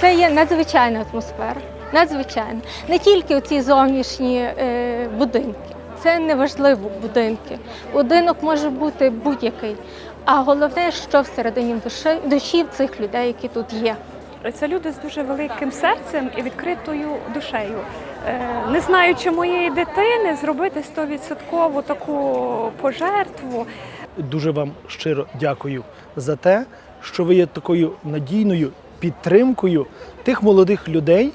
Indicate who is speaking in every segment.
Speaker 1: Це є надзвичайна атмосфера. Надзвичайно. Не тільки ці зовнішні е, будинки. Це не важливо будинки. Будинок може бути будь-який. А головне, що всередині душі, душі цих людей, які тут є.
Speaker 2: Це люди з дуже великим серцем і відкритою душею. Е, Не знаючи моєї дитини, зробити 100% таку пожертву.
Speaker 3: Дуже вам щиро дякую за те, що ви є такою надійною підтримкою тих молодих людей,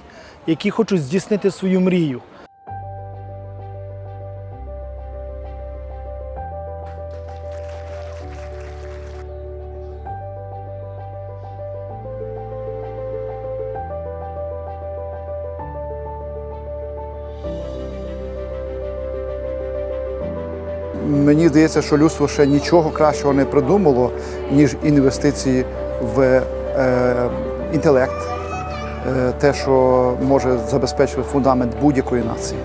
Speaker 3: які хочуть здійснити свою мрію.
Speaker 4: Мені здається, що людство ще нічого кращого не придумало, ніж інвестиції в е, інтелект, е, те, що може забезпечувати фундамент будь-якої нації.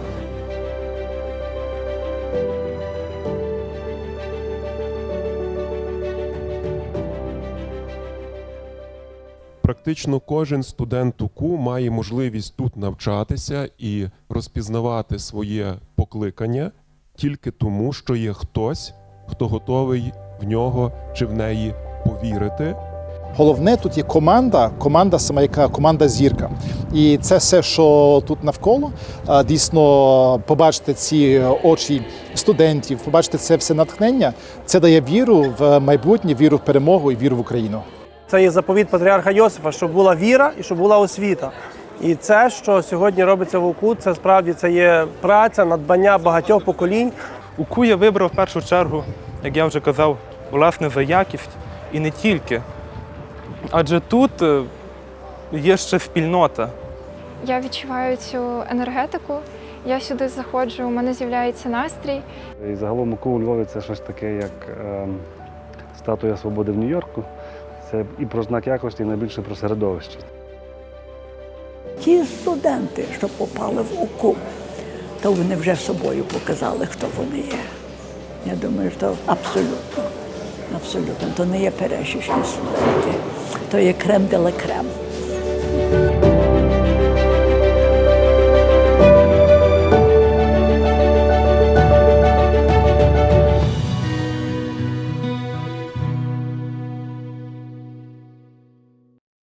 Speaker 5: Практично кожен студент УКУ має можливість тут навчатися і розпізнавати своє покликання тільки тому, що є хтось, хто готовий в нього чи в неї повірити.
Speaker 6: Головне тут є команда, команда сама яка команда зірка. І це все, що тут навколо, дійсно побачити ці очі студентів, побачити це все натхнення. Це дає віру в майбутнє, віру в перемогу і віру в Україну.
Speaker 7: Це є заповіт патріарха Йосифа, щоб була віра і щоб була освіта. І це, що сьогодні робиться в УКУ, це справді це є праця, надбання багатьох поколінь.
Speaker 8: УКУ я вибрав в першу чергу, як я вже казав, власне за якість і не тільки. Адже тут е, є ще спільнота.
Speaker 9: Я відчуваю цю енергетику. Я сюди заходжу, у мене з'являється настрій.
Speaker 10: І загалом у Львові це щось таке, як е, статуя свободи в Нью-Йорку. Це і про знак якості, і найбільше про середовище.
Speaker 11: Ті студенти, що попали в УКУ, то вони вже собою показали, хто вони є. Я думаю, що абсолютно, абсолютно, то не є перешічні студенти, то є крем де ла крем.